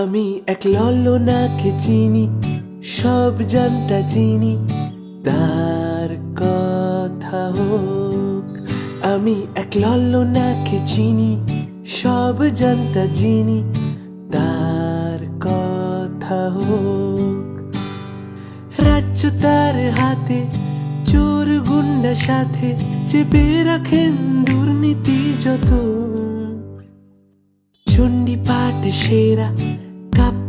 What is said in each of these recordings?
আমি এক ললনাকে চিনি, সব জানতা চিনি। তার কথা হোক, আমি এক ললনাকে চিনি, সব জানতা চিনি। তার কথা হোক, রাজ্য তার হাতে, চোর গুন্ডা সাথে চেপে রাখেন দুর্নীতি যত। চণ্ডী পাঠ সেরা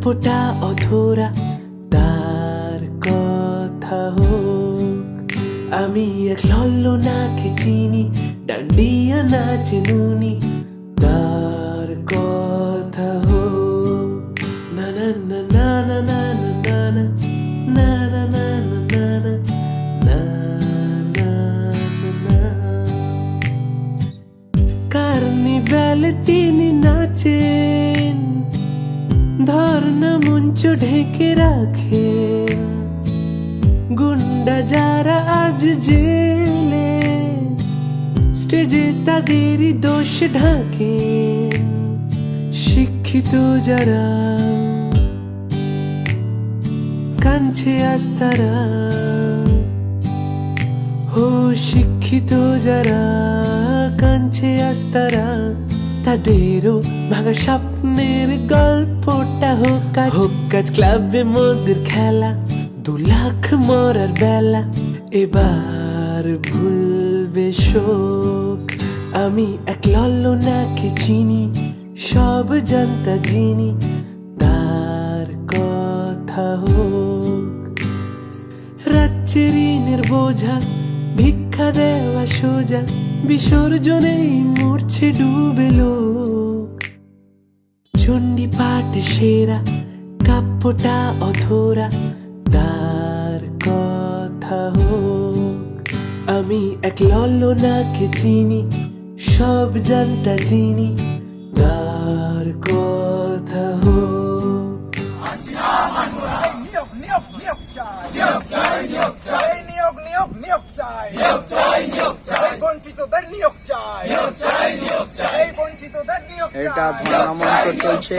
কাব্যটা অধরা তার কথা হোক আমি এক লল্লনাকে চিনি ডান্ডিয়া নাচে নুনি তার কথা হোক না না না না না না না না না না না না না না না না না তিনি নাচেন ঢেকে রাখেন গুন্ডা যারা আজ জেলে স্টেজে তাদেরই দোষ ঢাকেন শিক্ষিত যারা কাঞ্ছে আস্তারা ও শিক্ষিত যারা কাঞ্ছে আস্তারা তাদেরও ভাঙা স্বপ্নের গল্পটা হোক আজ। ক্লাবে মোদের খেলা, দু লাখ মরার বেলা। এবার ভুলবে শোক, আমি এক লল্লনাকে চিনি, সব জানতা চিনি তার কথা হোক। রাজ্যের ঋণের বোঝা, ভিক্ষা দেওয়া সোজা বিসর্জনেই মরছে ডুবে লোক। চণ্ডী পাঠ সেরা, কাব্যটা অধরা, তার কথা হোক। আমি এক লল্লনাকে চিনি, সব জানতা চিনি, তার কথা হোক। নিয়োগ নিয়োগ নিয়োগ চাই। নিয়োগ চাই, নিয়োগ নিয়োগ নিয়োগ চাই নিয়োগ চাই। বঞ্চিতদের নিয়োগ চাই। বঞ্চিতদের নিয়োগ এটা ধর্ণা মঞ্চ চলছে।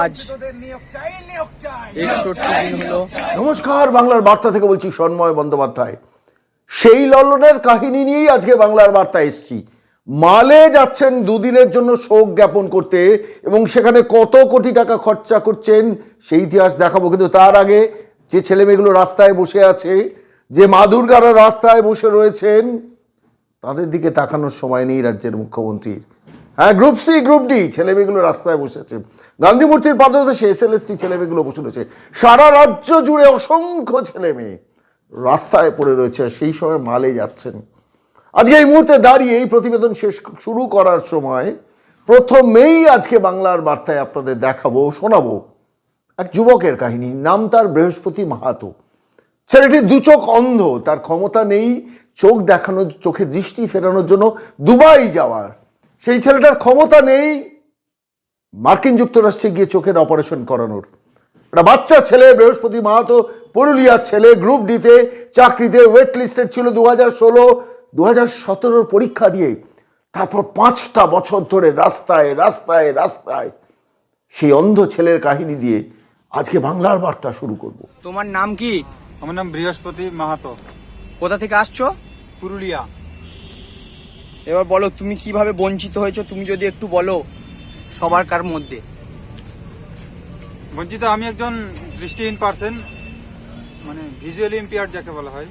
আজ নিয়োগ চাই নিয়োগ চাই। একষট্টি দিন হলো। নমস্কার বাংলার বার্তা থেকে বলছি সন্ময় বন্দ্যোপাধ্যায়। সেই লল্লনের কাহিনী নিয়েই আজকে বাংলার বার্তা এসছি। মালে যাচ্ছেন দুদিনের জন্য শোক জ্ঞাপন করতে এবং সেখানে কত কোটি টাকা খরচা করছেন সেই ইতিহাস দেখাবো। কিন্তু তার আগে যে ছেলে মেয়েগুলো রাস্তায় বসে আছে যে মা দুর্গারা রাস্তায় বসে রয়েছেন তাদের দিকে তাকানোর সময় নেই রাজ্যের মুখ্যমন্ত্রীর হ্যাঁ গ্রুপ সি গ্রুপ ডি ছেলেমেয়েগুলো রাস্তায় বসে আছে। গান্ধী মূর্তির পাদদেশে এস এল এস টি ছেলেমেয়েগুলো বসে রয়েছে। সারা রাজ্য জুড়ে অসংখ্য ছেলে মেয়ে রাস্তায় পড়ে রয়েছে সেই সময় মালে যাচ্ছেন। আজকে এই মুহূর্তে দাঁড়িয়ে এই প্রতিবেদন শেষ শুরু করার সময় প্রথমেই আজকে বাংলার বার্তায় আপনাদের দেখাবো, শোনাবো এক যুবকের কাহিনী। নাম তার বৃহস্পতি মাহাতো। ছেলেটি দু চোখ অন্ধ, তার ক্ষমতা নেই চোখ দেখানোর চোখে দৃষ্টি ফেরানোর জন্য দুবাই যাওয়ার। সেই ছেলেটার ক্ষমতা নেই মার্কিন যুক্তরাষ্ট্রে গিয়ে চোখের অপারেশন করানোর। একটা বাচ্চা ছেলে বৃহস্পতি মাহাতো পুরুলিয়ার ছেলে গ্রুপ ডিতে চাকরিতে ওয়েট লিস্টেড ছিল দু হাজার ষোলো দু হাজার সতেরোর পরীক্ষা দিয়ে তারপর পাঁচটা বছর ধরে রাস্তায় রাস্তায় রাস্তায় সেই অন্ধ ছেলের কাহিনী দিয়ে আজকে বাংলার বার্তা শুরু করব। তোমার নাম কি? আমার নাম বৃহস্পতি মাহাতো। কোথা থেকে আসছো? পুরুলিয়া। এবার বলো তুমি কীভাবে বঞ্চিত হয়েছো? তুমি যদি একটু বলো সবার কার মধ্যে। বঞ্চিত আমি একজন দৃষ্টিহীন পার্সন মানে ভিজুয়ালি ইম্পেয়ার্ড যাকে বলা হয়।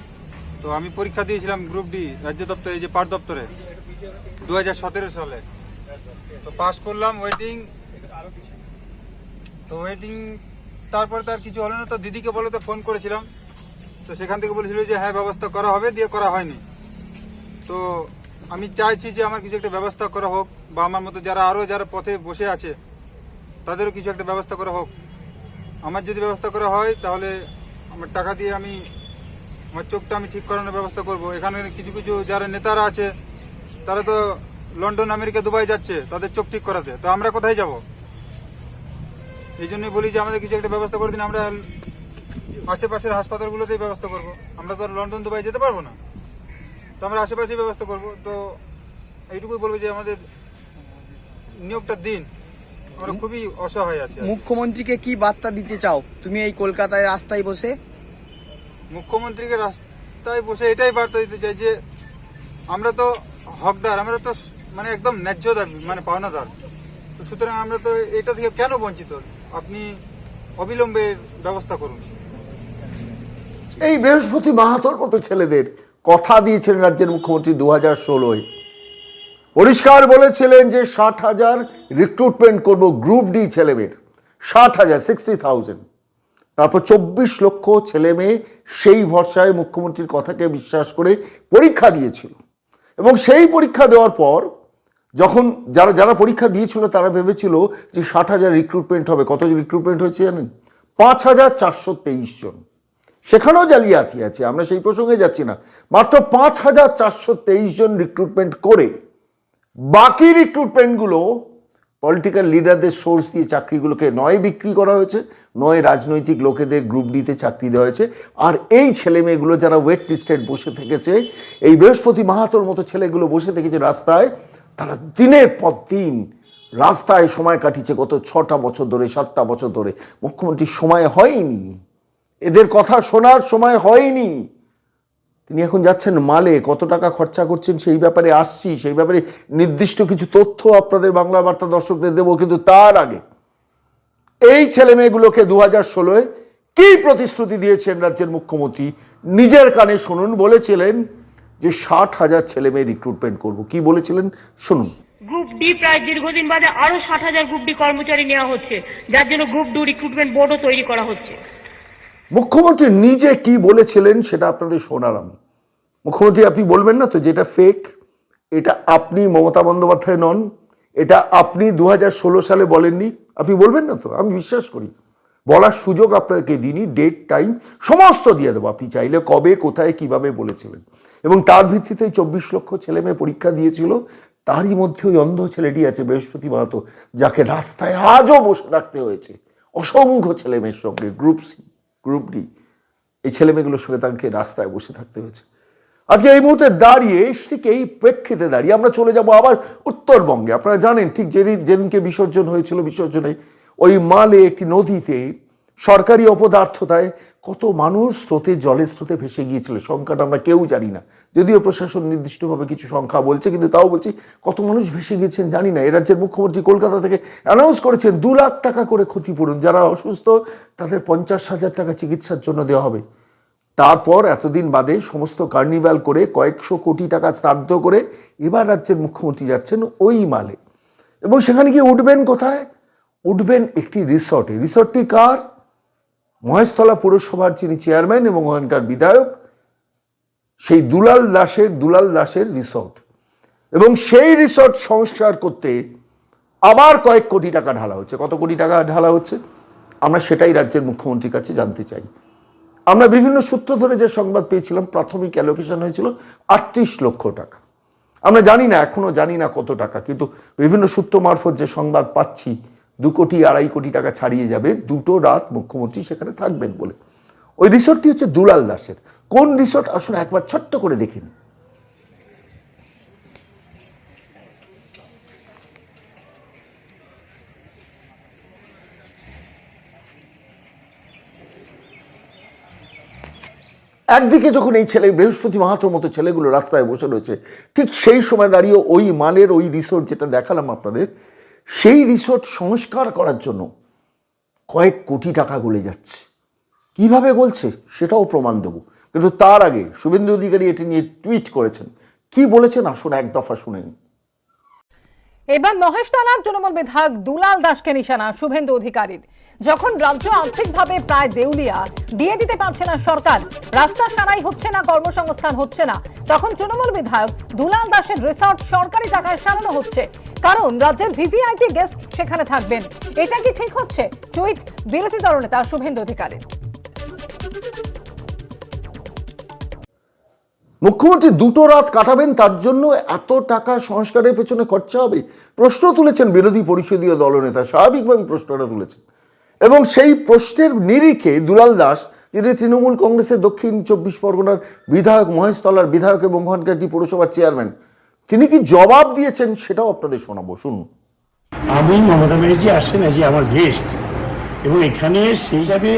তো আমি পরীক্ষা দিয়েছিলাম গ্রুপ ডি রাজ্য দপ্তরে এই যে পাট দপ্তরে দু হাজার সতেরো সালে। তো পাস করলাম ওয়েটিং তো ওয়েটিং তারপরে তার কিছু হলো না। তো দিদিকে বলে তো ফোন করেছিলাম। তো সেখান থেকে বলেছিল যে হ্যাঁ ব্যবস্থা করা হবে। দিয়ে করা হয়নি। তো আমি চাইছি যে আমার কিছু একটা ব্যবস্থা করা হোক বা আমার মতো যারা আরও যারা পথে বসে আছে, তাদেরও কিছু একটা ব্যবস্থা করা হোক। আমার যদি ব্যবস্থা করা হয়, তাহলে আমার টাকা দিয়ে আমি, আমার চোখটা আমি ঠিক করানোর ব্যবস্থা করব। এখানে কিছু কিছু যারা নেতারা আছে, তারা তো লন্ডন, আমেরিকা, দুবাই যাচ্ছে, তাদের চোখ ঠিক করাতে। তো আমরা কোথায় যাব? এই জন্যই বলি যে আমাদের কিছু একটা ব্যবস্থা করে দিন, আমরা আশেপাশের হাসপাতালগুলোতেই ব্যবস্থা করব। আমরা তো আর লন্ডন, দুবাই যেতে পারব না। তো আমরা আশেপাশেই ব্যবস্থা করব। তো এইটুকুই বলব যে আমাদের নিয়োগটা দিন। আমরা খুবই অসহায় আছি মুখ্যমন্ত্রীকে কি বার্তা দিতে চাও? তুমি এই কলকাতায় রাস্তায় বসে? মুখ্যমন্ত্রীকে রাস্তায় বসে এটাই বার্তা দিতে চাই যে আমরা তো হকদার আমরা তো মানে একদম ন্যায্য দাবি মানে পাওনাদার। তো সুতরাং আমরা তো এটা থেকে কেন বঞ্চিত? আপনি অবিলম্বে ব্যবস্থা করুন। এই বৃহস্পতি মাহাতোর মতো ছেলেদের কথা দিয়েছিলেন রাজ্যের মুখ্যমন্ত্রী দু হাজার ষোলোয়। পরিষ্কার বলেছিলেন যে ষাট হাজার রিক্রুটমেন্ট করব গ্রুপ ডি ছেলেমেয়ের। ষাট হাজার সিক্সটি থাউজেন্ড তারপর চব্বিশ লক্ষ ছেলে মেয়ে সেই ভরসায় মুখ্যমন্ত্রীর কথাকে বিশ্বাস করে পরীক্ষা দিয়েছিল। এবং সেই পরীক্ষা দেওয়ার পর যখন যারা যারা পরীক্ষা দিয়েছিল তারা ভেবেছিল যে ষাট হাজার রিক্রুটমেন্ট হবে। কত রিক্রুটমেন্ট হয়েছে জানেন? পাঁচ হাজার চারশো তেইশ জন। সেখানেও জালিয়াতি আছে, আমরা সেই প্রসঙ্গে যাচ্ছি না। মাত্র পাঁচ হাজার চারশো তেইশ জন রিক্রুটমেন্ট করে, বাকি রিক্রুটমেন্টগুলো পলিটিক্যাল লিডারদের সোর্স দিয়ে চাকরিগুলোকে নয় বিক্রি করা হয়েছে, নয় রাজনৈতিক লোকেদের গ্রুপ ডিতে চাকরি দেওয়া হয়েছে। আর এই ছেলে মেয়েগুলো যারা ওয়েট লিস্টেড বসে থেকেছে, এই বৃহস্পতি মাহাতোর মতো ছেলেগুলো বসে থেকেছে রাস্তায়, তারা দিনের পর দিন রাস্তায় সময় কাটিয়েছে গত ছটা বছর ধরে, সাতটা বছর ধরে। মুখ্যমন্ত্রীর সময় হয়নি। এদের কথা শোনার সময় হয়নি। তিনি এখন যাচ্ছেন মালে, কত টাকা খরচা করছেন সেই ব্যাপারে আসছি, সেই ব্যাপারে নির্দিষ্ট কিছু তথ্য আপনাদের বাংলা বার্তা দর্শকদের দেবো, কিন্তু তার আগে এই ছেলে মেয়েগুলোকে দু হাজার ষোলোয় কি প্রতিশ্রুতি দিয়েছেন রাজ্যের মুখ্যমন্ত্রী? নিজের কানে শুনুন, বলেছিলেন যে ষাট হাজার ছেলে মেয়ে রিক্রুটমেন্ট করব। কি বলেছিলেন? শুনুন। গ্রুপ ডি প্রায় দীর্ঘদিন বাদে আরও ষাট হাজার গ্রুপ ডি কর্মচারী নেওয়া হচ্ছে, যার জন্য গ্রুপ ডি রিক্রুটমেন্ট বোর্ডও তৈরি করা হচ্ছে। মুখ্যমন্ত্রী নিজে কি বলেছিলেন সেটা আপনাদের শোনালাম। মুখ্যমন্ত্রী, আপনি বলবেন না তো যেটা ফেক এটা আপনি মমতা বন্দ্যোপাধ্যায় নন। এটা আপনি দু হাজার ষোলো সালে বলেননি। আপনি বলবেন না তো? আমি বিশ্বাস করি। বলার সুযোগ আপনাকে দিনই ডেট টাইম সমস্ত দিয়ে দেবো। আপনি চাইলে কবে, কোথায়, কীভাবে বলেছিলেন। এবং তার ভিত্তিতে চব্বিশ লক্ষ ছেলে মেয়ে পরীক্ষা দিয়েছিল, তারই মধ্যে ওই অন্ধ ছেলেটি আছে বৃহস্পতি মাহাতো, যাকে রাস্তায় আজও বসে থাকতে হয়েছে। অসংখ্য ছেলে মেয়ের সঙ্গে গ্রুপ সি গ্রুপ ডি এই ছেলেমেয়েগুলোর সঙ্গে তাকে রাস্তায় বসে থাকতে হয়েছে। আজকে এই মুহূর্তে দাঁড়িয়ে ঠিক এই প্রেক্ষিতে দাঁড়িয়ে আমরা চলে যাব আবার উত্তরবঙ্গে। আপনারা জানেন ঠিক যেদিন যেদিনকে বিসর্জন হয়েছিল, বিসর্জনে ওই মালে একটি নদীতে সরকারি অপদার্থতায় কত মানুষ স্রোতে, জলের স্রোতে ভেসে গিয়েছিল? সংখ্যাটা আমরা কেউ জানি না। যদিও প্রশাসন নির্দিষ্টভাবে কিছু সংখ্যা বলছে, কিন্তু তাও বলছি, কত মানুষ ভেসে গিয়েছেন জানি না। এ রাজ্যের মুখ্যমন্ত্রী কলকাতা থেকে অ্যানাউন্স করেছেন, দু লাখ টাকা করে ক্ষতিপূরণ। যারা অসুস্থ, তাদের পঞ্চাশ হাজার টাকা চিকিৎসার জন্য দেওয়া হবে। তারপর এতদিন বাদে সমস্ত কার্নিভাল করে কয়েকশো কোটি টাকা শ্রাদ্ধ করে এবার রাজ্যের মুখ্যমন্ত্রী যাচ্ছেন ওই মালে। এবং সেখানে গিয়ে উঠবেন কোথায়? উঠবেন একটি রিসর্টে রিসর্টটি কার? মহেশতলা পুরসভার যিনি চেয়ারম্যান এবং ওখানকার বিধায়ক, সেই দুলাল দাসের দুলাল দাসের রিসর্ট। এবং সেই রিসর্ট সংস্কার করতে আবার কয়েক কোটি টাকা ঢালা হচ্ছে। কত কোটি টাকা ঢালা হচ্ছে? আমরা সেটাই রাজ্যের মুখ্যমন্ত্রীর কাছে জানতে চাই। আমরা বিভিন্ন সূত্র ধরে যে সংবাদ পেয়েছিলাম, প্রাথমিক অ্যালোকেশন হয়েছিল আটত্রিশ লক্ষ টাকা। আমরা জানি না এখনও জানি না কত টাকা, কিন্তু বিভিন্ন সূত্র মারফত যে সংবাদ পাচ্ছি দু কোটি, আড়াই কোটি টাকা ছাড়িয়ে যাবে দুটো রাত মুখ্যমন্ত্রী সেখানে থাকবেন বলে। ওই রিসোর্টটি হচ্ছে দুলাল দাসের। কোন রিসোর্ট? আসুন একবার ছোট্ট করে দেখে নিন একদিকে যখন এই ছেলে, বৃহস্পতি মাহাতোর মতো ছেলেগুলো রাস্তায় বসে রয়েছে, ঠিক সেই সময় দাঁড়িয়ে ওই মালের ওই রিসোর্ট যেটা দেখালাম আপনাদের সেই রিসোর্ট সংস্কার করার জন্য কয়েক কোটি টাকা গলে যাচ্ছে। কীভাবে গলছে সেটাও প্রমাণ দেব। কিন্তু তার আগে শুভেন্দু অধিকারী এটি নিয়ে টুইট করেছেন। কি বলেছেন আসুন এক দফা শুনে এবার মহেশতলার তৃণমূল বিধায়ক দুলাল দাসকে নিশানা শুভেন্দু অধিকারীর। যখন রাজ্য আর্থিকভাবে প্রায় দেউলিয়া, দিয়ে দিতে পারছে না সরকার, রাস্তা সারাই হচ্ছে না, কর্মসংস্থান হচ্ছে না, তখন তৃণমূল বিধায়ক দুলাল দাসের রিসর্ট সরকারি টাকায় সারানো হচ্ছে। কারণ রাজ্যের ভিভিআইপি গেস্ট সেখানে থাকবেন। এটা কি ঠিক হচ্ছে? টুইট বিরোধী দলনেতা শুভেন্দু অধিকারীর। মুখ্যমন্ত্রী দুটো রাত কাটাবেন, তার জন্য এত টাকা সংস্কারের পেছনে খরচা হবে? প্রশ্ন তুলেছেন বিরোধী পরিষদীয় দলনেতা স্বাভাবিকভাবে প্রশ্নটা তুলেছেন। এবং সেই প্রশ্নের নিরিখে দুলাল দাস, যিনি তৃণমূল কংগ্রেসের দক্ষিণ চব্বিশ পরগনার বিধায়ক, মহেশতলার বিধায়ক এবং ওখানকার পৌরসভার চেয়ারম্যান, তিনি কি জবাব দিয়েছেন সেটাও আপনাদের শোনাবো, শুনুন। আমি মমতা ব্যানার্জি আসেন আজ আমার গেস্ট এবং এখানে সেই হিসাবে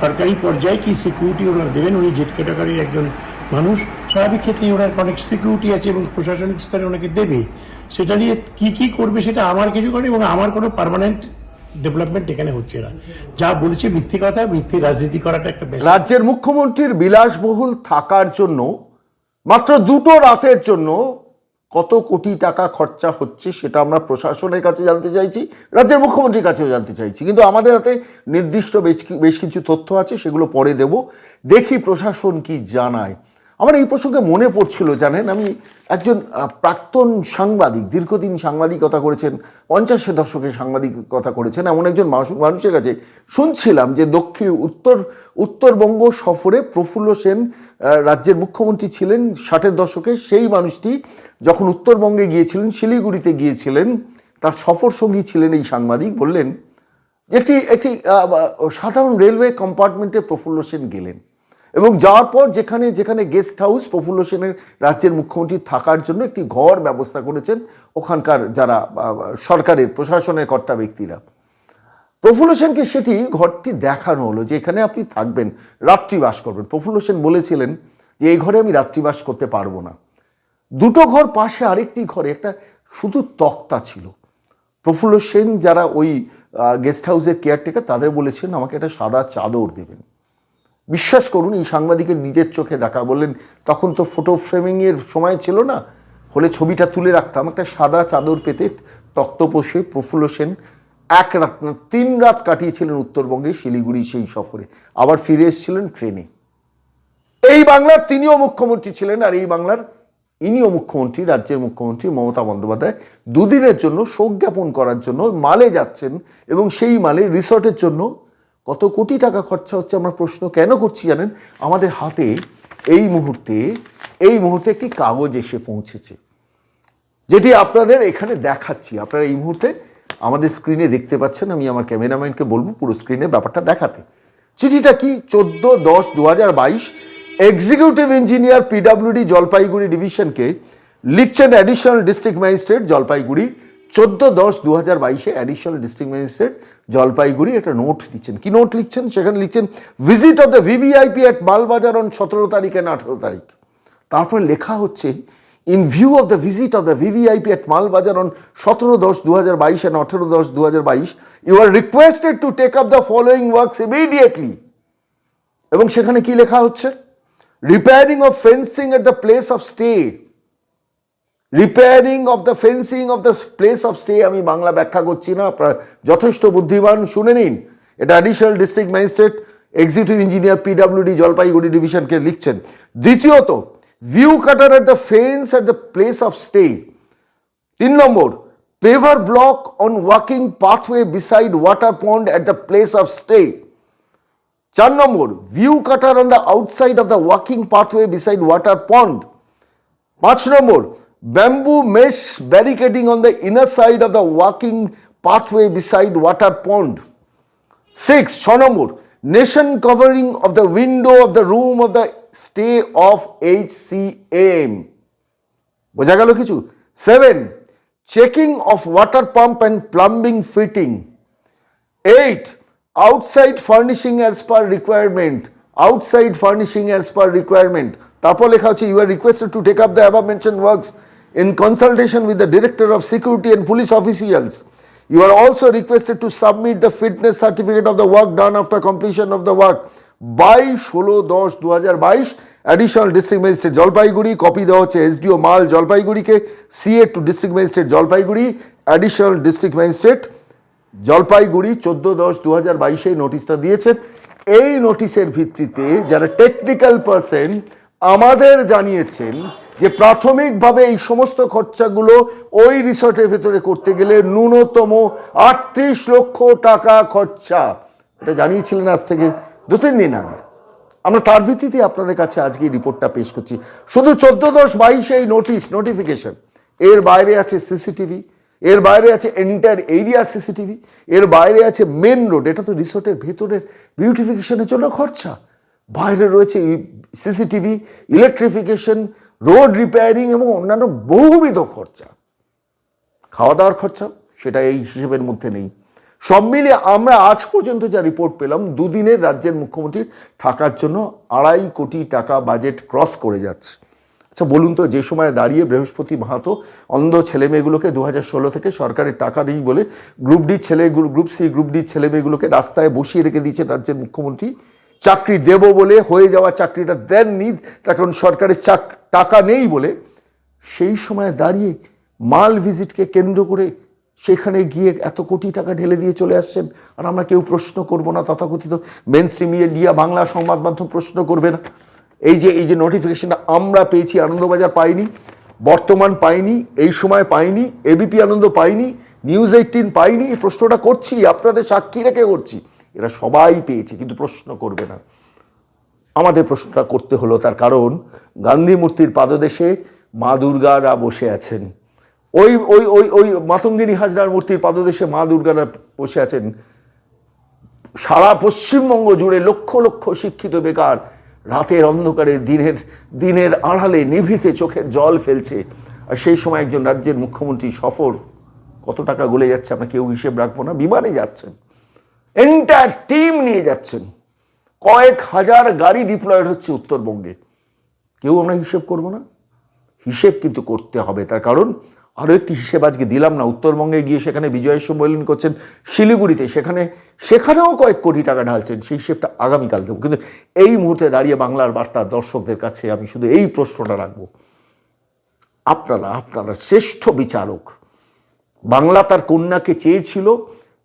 সরকারি পর্যায়ে কি সিকিউরিটি ওনারা দেবেন, উনি জেট ক্যাটাগরির একজন মানুষ, স্বাভাবিক ক্ষেত্রে ওনার অনেক সিকিউরিটি আছে এবং প্রশাসনিক স্তরে ওনাকে দেবে। সেটা নিয়ে কি কি করবে সেটা আমার কিছু করে এবং আমার কোনো পার্মানেন্ট ডেভেলপমেন্ট এখানে হচ্ছে না। যা বলছে মিথ্যে কথা, মিথ্যে রাজনীতি করাটা একটা রাজ্যের মুখ্যমন্ত্রীর বিলাসবহুল থাকার জন্য, মাত্র দুটো রাতের জন্য কত কোটি টাকা খরচা হচ্ছে সেটা আমরা প্রশাসনের কাছে জানতে চাইছি, রাজ্যের মুখ্যমন্ত্রীর কাছেও জানতে চাইছি। কিন্তু আমাদের হাতে নির্দিষ্ট বেশ বেশ কিছু তথ্য আছে, সেগুলো পরে দেব। দেখি প্রশাসন কি জানায়। আমার এই প্রসঙ্গে মনে পড়ছিল, জানেন, আমি একজন প্রাক্তন সাংবাদিক, দীর্ঘদিন সাংবাদিকতা করেছেন পঞ্চাশের দশকে সাংবাদিকতা করেছেন, এমন একজন মানুষ- মানুষের কাছে শুনছিলাম যে দক্ষিণ, উত্তর, উত্তরবঙ্গ সফরে প্রফুল্ল সেন রাজ্যের মুখ্যমন্ত্রী ছিলেন, ষাটের দশকে সেই মানুষটি যখন উত্তরবঙ্গে গিয়েছিলেন, শিলিগুড়িতে গিয়েছিলেন, তার সফর সঙ্গী ছিলেন এই সাংবাদিক, বললেন, একটি একটি সাধারণ রেলওয়ে কম্পার্টমেন্টে প্রফুল্ল সেন গেলেন। এবং যাওয়ার পর যেখানে যেখানে গেস্ট হাউস প্রফুল্ল সেনের রাজ্যের মুখ্যমন্ত্রী থাকার জন্য একটি ঘর ব্যবস্থা করেছেন ওখানকার যারা সরকারের, প্রশাসনের কর্তা ব্যক্তিরা। প্রফুল্ল সেনকে সেটি ঘরটি দেখানো হলো যে এখানে আপনি থাকবেন, রাত্রিবাস করবেন। প্রফুল্ল সেন বলেছিলেন যে এই ঘরে আমি রাত্রিবাস করতে পারব না। দুটো ঘর পাশে আরেকটি ঘরে একটা শুধু তক্তা ছিল। প্রফুল্ল সেন যারা ওই গেস্ট হাউসের কেয়ারটেকার তাদের বলেছেন আমাকে একটা সাদা চাদর দেবেন। বিশ্বাস করুন, এই সাংবাদিকের নিজের চোখে দেখা। বললেন, তখন তো ফটো ফ্রেমিংয়ের সময় ছিল না? হলে ছবিটা তুলে রাখতাম। একটা সাদা চাদর পেতে তক্তপোষে প্রফুল্ল সেন এক রাত না, তিন রাত কাটিয়েছিলেন উত্তরবঙ্গে শিলিগুড়ি সেই সফরে। আবার ফিরে এসেছিলেন ট্রেনে। এই বাংলার তিনিও মুখ্যমন্ত্রী ছিলেন আর এই বাংলার ইনিও মুখ্যমন্ত্রী, রাজ্যের মুখ্যমন্ত্রী মমতা বন্দ্যোপাধ্যায়। দুদিনের জন্য শোক জ্ঞাপন করার জন্য মালে যাচ্ছেন এবং সেই মালে রিসর্টের জন্য কত কোটি টাকা খরচা হচ্ছে আমরা প্রশ্ন কেন করছি জানেন? আমাদের হাতে এই মুহূর্তে এই মুহূর্তে একটি কাগজ এসে পৌঁছেছে, যেটি আপনাদের এখানে দেখাচ্ছি। আপনারা এই মুহূর্তে আমাদের স্ক্রিনে দেখতে পাচ্ছেন, আমি আমার ক্যামেরাম্যানকে বলব পুরো স্ক্রিনে ব্যাপারটা দেখাতে। চিঠিটা কি? চোদ্দ দশ দু হাজার বাইশ এক্সিকিউটিভ ইঞ্জিনিয়ার পিডাব্লিউডি জলপাইগুড়ি ডিভিশনকে লিখছেন অ্যাডিশনাল ডিস্ট্রিক্ট ম্যাজিস্ট্রেট জলপাইগুড়ি চোদ্দ দশ দু হাজার বাইশে অ্যাডিশনাল ডিস্ট্রিক্ট ম্যাজিস্ট্রেট জলপাইগুড়ি একটা নোট দিচ্ছেন কি নোট লিখছেন? সেখানে লিখছেন visit of the VVIP at Malbazar on সতেরো তারিখ অ্যান্ড আঠেরো তারিখ। তারপর লেখা হচ্ছে in view of the visit of the VVIP at Malbazar on সতেরো দশ দু হাজার বাইশ অ্যান্ড আঠেরো দশ দু হাজার বাইশ you are requested to take up the following works immediately এবং সেখানে কি লেখা হচ্ছে? Repairing of fencing at the place of stay repairing of the fencing of the place of stay আমি বাংলা ব্যাখ্যা করছি না, আপনারা যথেষ্ট বুদ্ধিমান, শুনে নিন। এটা additional district magistrate executive engineer PWD Jalpaiguri ডিভিশনকে লিখছেন। দ্বিতীয়ত view cutter at the fence at the place of stay তিন নম্বর paver block on walking pathway beside water pond at the place of stay চার নম্বর view cutter on the outside of the walking pathway beside water pond পাঁচ নম্বর walking pathway beside water pond six ছ নম্বর nation covering of the window of the room of the stay of H C M বোঝা গেল কিছু? Seven checking of water pump and plumbing fitting eight outside furnishing as per requirement outside furnishing as per requirement তারপর লেখা হচ্ছে you are requested to take up the above mention works in consultation with the director of security and police officials You are also requested to submit the fitness certificate of the work done after completion of the work. By ষোলো দশ দু হাজার বাইশ additional district magistrate Jalpaiguri copy দেওয়া হচ্ছে SDO Mal জলপাইগুড়িকে CA to district magistrate Jalpaiguri additional district magistrate Jalpaiguri চোদ্দ দশ দু হাজার বাইশে নোটিশটা দিয়েছেন। এই নোটিশের ভিত্তিতে যারা টেকনিক্যাল পার্সন আমাদের জানিয়েছেন যে প্রাথমিকভাবে এই সমস্ত খরচাগুলো ওই রিসর্টের ভেতরে করতে গেলে ন্যূনতম আটত্রিশ লক্ষ টাকা খরচা। এটা জানিয়েছিলেন আজ থেকে দু, তিন দিন আগে। আমরা তার ভিত্তিতে আপনাদের কাছে আজকে রিপোর্টটা পেশ করছি। শুধু চোদ্দ দশ বাইশে এই নোটিশ নোটিফিকেশন এর বাইরে আছে সিসিটিভি, এর বাইরে আছে এন্টার এরিয়া সিসিটিভি, এর বাইরে আছে মেন রোড এটা তো রিসোর্টের ভেতরের বিউটিফিকেশনের জন্য খরচা। বাইরে রয়েছে সিসিটিভি ইলেকট্রিফিকেশন রোড রিপেয়ারিং এবং অন্যান্য বহুবিধ খরচা। খাওয়া দাওয়ার খরচা, সেটা এই হিসেবের মধ্যে নেই। সব মিলিয়ে আমরা আজ পর্যন্ত যা রিপোর্ট পেলাম, দুদিনের রাজ্যের মুখ্যমন্ত্রীর থাকার জন্য আড়াই কোটি টাকা বাজেট ক্রস করে যাচ্ছে। আচ্ছা বলুন তো, যে সময় দাঁড়িয়ে বৃহস্পতি মাহাতো অন্ধ ছেলেমেয়েগুলোকে দু হাজার ষোলো থেকে সরকারের টাকা নেই বলে গ্রুপ ডি ছেলে গ্রুপ সি গ্রুপ ডি ছেলেমেয়েগুলোকে রাস্তায় বসিয়ে রেখে দিয়েছেন রাজ্যের মুখ্যমন্ত্রী চাকরি দেব বলে হয়ে যাওয়া চাকরিটা দেননি, তার কারণ সরকারের চাক, টাকা নেই বলে সেই সময় দাঁড়িয়ে মাল ভিজিটকে কেন্দ্র করে সেখানে গিয়ে এত কোটি টাকা ঢেলে দিয়ে চলে আসছেন। আর আমরা কেউ প্রশ্ন করব না, তথাকথিত মেন স্ট্রিম মিডিয়া বাংলা সংবাদ মাধ্যম প্রশ্ন করবে না। এই যে এই যে নোটিফিকেশনটা আমরা পেয়েছি, আনন্দবাজার পাইনি, বর্তমান পাইনি, এই সময় পাইনি এবিপি আনন্দ পাইনি নিউজ এইটিন পাইনি, এই প্রশ্নটা করছি, আপনাদের সাক্ষী রেখে করছি। এরা সবাই পেয়েছে, কিন্তু প্রশ্ন করবে না। আমাদের প্রশ্নটা করতে হলো তার কারণ, গান্ধী মূর্তির পাদদেশে মা দুর্গারা বসে আছেন। ওই ওই ওই ওই মাতঙ্গিনী হাজরার মূর্তির পাদদেশে মা দুর্গারা বসে আছেন। সারা পশ্চিমবঙ্গ জুড়ে লক্ষ লক্ষ শিক্ষিত বেকার রাতের অন্ধকারে দিনের দিনের আড়ালে নিভিতে চোখের জল ফেলছে। আর সেই সময় একজন রাজ্যের মুখ্যমন্ত্রী সফর কত টাকা গলে যাচ্ছে আমরা কেউ হিসেব রাখব না, বিমানে যাচ্ছেন। এন্টায়ার টিম নিয়ে যাচ্ছেন। কয়েক হাজার গাড়ি ডিপ্লয়েড হচ্ছে উত্তরবঙ্গে। কেউ আমরা হিসেব করব না। হিসেব কিন্তু করতে হবে। তার কারণ আরও একটি হিসেব আজকে দিলাম না। উত্তরবঙ্গে গিয়ে সেখানে বিজয় সম্মেলন করছেন, শিলিগুড়িতে। সেখানে, সেখানেও কয়েক কোটি টাকা ঢালছেন। সেই হিসেবটা আগামীকাল দেবো। কিন্তু এই মুহূর্তে দাঁড়িয়ে বাংলার বার্তা দর্শকদের কাছে আমি শুধু এই প্রশ্নটা রাখব। আপনারা আপনারা শ্রেষ্ঠ বিচারক। বাংলা তার কন্যাকে চেয়েছিল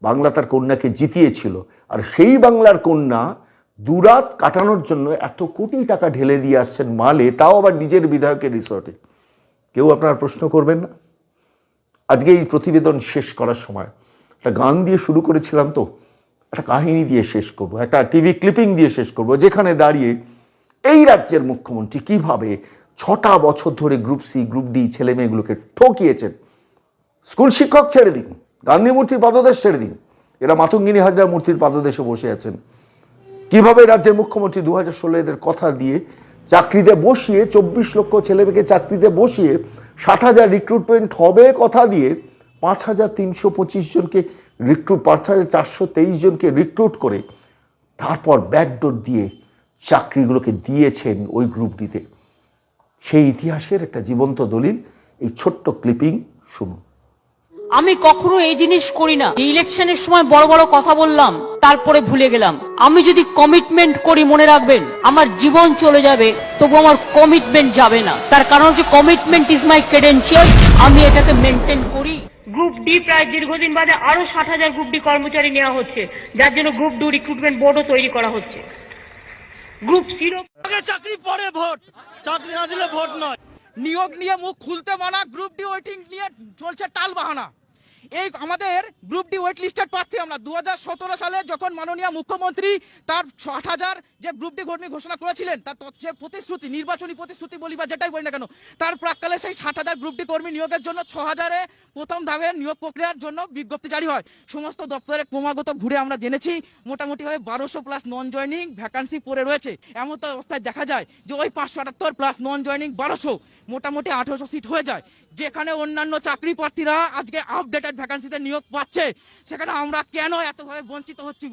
বাংলা তার কন্যাকে জিতিয়েছিল। আর সেই বাংলার কন্যা দুরাত কাটানোর জন্য এত কোটি টাকা ঢেলে দিয়ে আসছেন মালে, তাও আবার নিজের বিধায়কের রিসর্টে। কেউ আপনার প্রশ্ন করবেন না? আজকে এই প্রতিবেদন শেষ করার সময়। একটা গান দিয়ে শুরু করেছিলাম তো, একটা কাহিনী দিয়ে শেষ করব, একটা টিভি ক্লিপিং দিয়ে শেষ করব, যেখানে দাঁড়িয়ে এই রাজ্যের মুখ্যমন্ত্রী কীভাবে ছটা বছর ধরে গ্রুপ সি, গ্রুপ ডি ছেলে মেয়েগুলোকে ঠকিয়েছেন। স্কুল শিক্ষক ছেড়ে দিন। গান্ধী মূর্তির পাদদেশ ছেড়ে দিন। এরা মাতঙ্গিনী হাজরা মূর্তির পাদদেশে বসে আছেন। কীভাবে রাজ্যের মুখ্যমন্ত্রী দু হাজার কথা দিয়ে চাকরিতে বসিয়ে চব্বিশ লক্ষ ছেলেমেয়েকে চাকরিতে বসিয়ে ষাট হাজার রিক্রুটমেন্ট হবে কথা দিয়ে পাঁচ হাজার তিনশো পঁচিশ জনকে রিক্রুট পাঁচ হাজার চারশো তেইশ জনকে রিক্রুট করে তারপর ব্যাকডোর দিয়ে চাকরিগুলোকে দিয়েছেন ওই গ্রুপটিতে সেই ইতিহাসের একটা জীবন্ত দলিল, এই ছোট্ট ক্লিপিং শুনুন। আমি কখনো এই জিনিস করি না। ইলেকশনের সময় বড় বড় কথা বললাম তারপরে ভুলে গেলাম। আমি যদি কমিটমেন্ট করি মনে রাখবেন আমার জীবন চলে যাবে তবু আমার কমিটমেন্ট যাবে না। তার কারণ হচ্ছে কমিটমেন্ট ইজ মাই ক্রেডেন্সিয়াল আমি এটাকে মেনটেন করি। গ্রুপ ডি প্রায় দীর্ঘদিন বাদে আরও ষাট হাজার গ্রুপ ডি কর্মচারী নেওয়া হচ্ছে যার জন্য গ্রুপ ডু রিক্রুটমেন্ট বোর্ডও তৈরি করা হচ্ছে। গ্রুপ সিরো নিয়োগ নিয়ে মুখ খুলতে মানা গ্রুপ ডি ওয়েটিং নিয়ে চলছে টাল বাহানা এই আমাদের গ্রুপ ডি ওয়েট লিস্টেড প্রার্থী আমরা। দু হাজার সতেরো সালে যখন মাননীয় মুখ্যমন্ত্রী তার ষাট হাজার যে গ্রুপ ডি কর্মী ঘোষণা করেছিলেন, তার যে প্রতিশ্রুতি, নির্বাচনী প্রতিশ্রুতি বলি বা যেটাই বলি না কেন, তার প্রাককালে সেই ষাট হাজার গ্রুপ ডি কর্মী নিয়োগের জন্য ছ হাজারে প্রথম ধাপের নিয়োগ প্রক্রিয়ার জন্য বিজ্ঞপ্তি জারি হয়। সমস্ত দপ্তরে ক্রমাগত ঘুরে আমরা জেনেছি, মোটামুটি হয়ে বারোশো প্লাস নন জয়নিং ভ্যাকান্সি পড়ে রয়েছে। এমন তো অবস্থায় দেখা যায় যে ওই পাঁচশো আটাত্তর প্লাস নন জয়নিং বারোশো, মোটামুটি আঠেরোশো সিট হয়ে যায়। যেখানে অন্যান্য চাকরি প্রার্থীরা আজকে আপডেটেড ভ্যাকান্সিতে নিয়োগ পাচ্ছে, সেখানে আমরা কেন এতভাবে বঞ্চিত হচ্ছি?